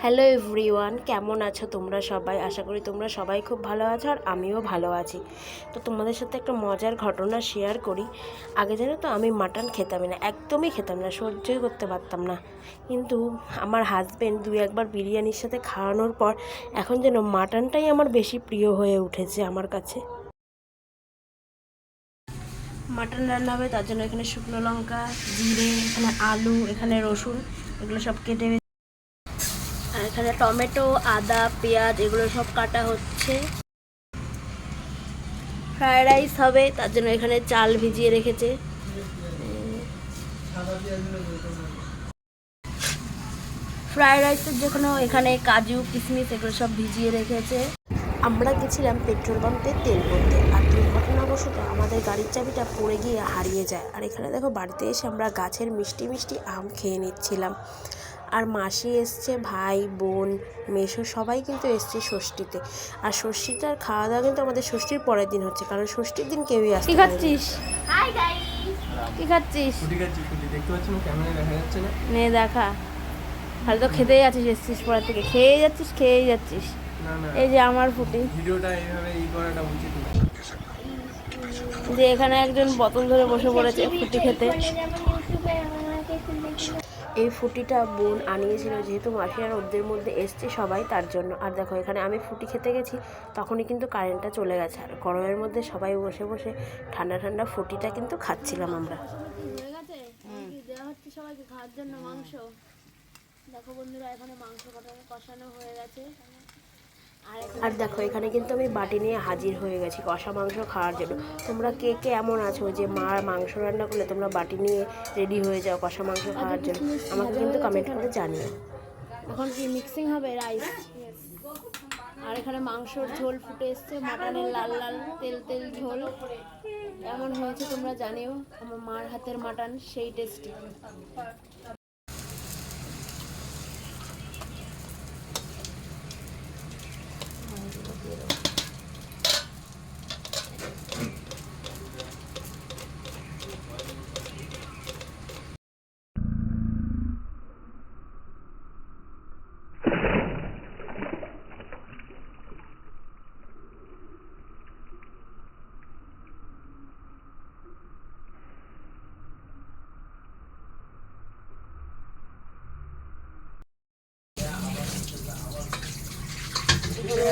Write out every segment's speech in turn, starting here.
Hello everyone কেমন আছো তোমরা সবাই? আশা করি তোমরা সবাই খুব ভালো আছো আর আমিও ভালো আছি। তো তোমাদের সাথে একটা মজার ঘটনা শেয়ার করি। আগে জানো তো আমি মাটন খেতামই না, একদমই খেতাম না, সহ্যই করতে পারতাম না। কিন্তু আমার হাজবেন্ড দুই একবার বিরিয়ানির সাথে খাওয়ানোর পর এখন যেন মাটনটাই আমার বেশি প্রিয় হয়ে উঠেছে আমার কাছে। মাটন রান্না হবে, তার জন্য এখানে শুকনো লঙ্কা, জিরে, এখানে আলু, এখানে রসুন, এগুলো সব কেটে এখানে টমেটো, আদা, পেঁয়াজ এগুলো সব কাটা হচ্ছে। ফ্রায়েড রাইস হবে, তার জন্য এখানে চাল ভিজিয়ে রেখেছে। ফ্রায়েড রাইসের জন্য এখানে কাজু, কিশমিশ এগুলো সব ভিজিয়ে রেখেছে। আমরা গেছিলাম পেট্রোল পাম্পে তেল ভরতে, আর দুর্ঘটনাবশত আমাদের গাড়ির চাবিটা পড়ে গিয়ে হারিয়ে যায়। আর এখানে দেখো, বাড়িতে এসে আমরা গাছের মিষ্টি মিষ্টি আম খেয়ে নিচ্ছিলাম। আর মাসি এসছে ভাই বোন মেশো সবাই কিন্তু এসছে ষষ্ঠীতে। আর ষষ্ঠীটার খাওয়া দাওয়া কিন্তু আমাদের ষষ্ঠীর পরের দিন হচ্ছে কারণ ষষ্ঠীর দিন কেউই আসে কি খাচ্ছিস? কি খাচ্ছিস? ফুটি খাচ্ছি ফুটি। দেখতে পাচ্ছ না ক্যামেরায় দেখা যাচ্ছে না। নে দেখা। তাহলে তো খেতেই আছিস এসছিস পরের থেকে। খেয়ে যাচ্ছিস খেয়েই যাচ্ছিস। না না। এই যে আমার ফুটি। ভিডিওটা এইভাবে ই করাটা উচিত না। যে এখানে একজন বোতল ধরে বসে পড়েছে ফুটি খেতে। এই ফুটিটা বোন আনিয়েছিল যেহেতু আর ওদের মধ্যে এসছে সবাই তার জন্য। আর দেখো এখানে আমি ফুটি খেতে গেছি তখনই কিন্তু কারেন্টটা চলে গেছে। আর গরমের মধ্যে সবাই বসে বসে ঠান্ডা ঠান্ডা ফুটিটা কিন্তু খাচ্ছিলাম আমরা। সবাইকে? খাওয়ার জন্য মাংস? দেখো বন্ধুরা এখানে মাংস কটা কষানো হয়ে গেছে। আর দেখো এখানে কিন্তু আমি বাটি নিয়ে হাজির হয়ে গেছি কষা মাংস খাওয়ার জন্য। তোমরা কে কে এমন আছো যে মার মাংস রান্না করলে তোমরা বাটি নিয়ে রেডি হয়ে যাও কষা মাংস খাওয়ার জন্য? আমাকে কিন্তু কমেন্ট করে জানিও। এখন কি মিক্সিং হবে? রাইস আর এখানে মাংসর ঝোল ফুটে এসছে মাটনের লাল লাল তেল তেল ঝোল। এমন হয়েছে তোমরা জানিও? আমার মার হাতের মাটন সেই টেস্টি এখানে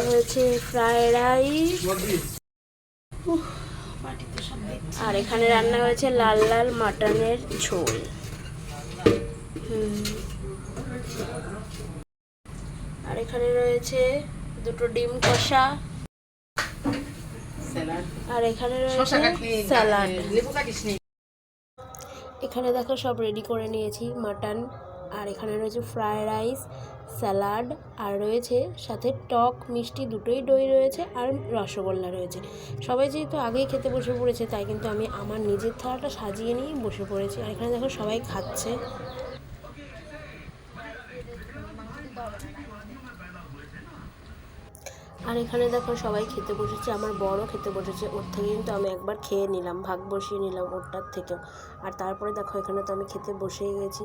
হয়েছে ফ্রাইড রাইস আর এখানে রান্না হয়েছে লাল লাল মাটনের ঝোল। আর এখানে রয়েছে দুটো ডিম কষা। আর এখানে রয়েছে স্যালাড এখানে দেখো সব রেডি করে নিয়েছি মাটন। আর এখানে রয়েছে ফ্রায়েড রাইস স্যালাড আর রয়েছে সাথে টক মিষ্টি দুটোই দই রয়েছে আর রসগোল্লা রয়েছে। সবাই যেহেতু আগেই খেতে বসে পড়েছে, তাই কিন্তু আমি আমার নিজের থালাটা সাজিয়ে নিয়েই বসে পড়েছি। আর এখানে দেখো সবাই খাচ্ছে। আর এখানে দেখো সবাই খেতে বসেছে, আমার বড় খেতে বসেছে। ওর থেকে কিন্তু আমি একবার খেয়ে নিলাম, ভাগ বসিয়ে নিলাম ওরটার থেকেও। আর তারপরে দেখো এখানে তো আমি খেতে বসেই গেছি।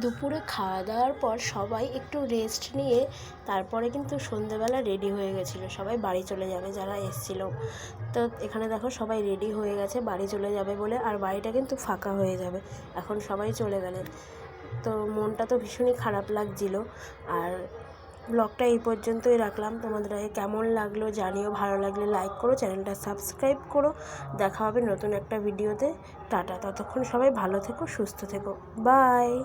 দুপুরে খাওয়া দাওয়ার পর সবাই একটু রেস্ট নিয়ে তারপরে কিন্তু সন্ধেবেলা রেডি হয়ে গেছিল। সবাই বাড়ি চলে যাবে যারা এসছিল। তো এখানে দেখো সবাই রেডি হয়ে গেছে, বাড়ি চলে যাবে বলে আর বাড়িটা কিন্তু ফাঁকা হয়ে যাবে। এখন সবাই চলে গেলেন তো মনটা তো ভীষণই খারাপ লাগছিল। আর ব্লগটা এই পর্যন্তই রাখলাম। তোমাদের আগে কেমন লাগল জানিও। ভালো লাগলে লাইক করো, চ্যানেলটা সাবস্ক্রাইব করো। দেখা হবে নতুন একটা ভিডিওতে টাটা। ততক্ষণ সবাই ভালো থেকো, সুস্থ থেকো। বাই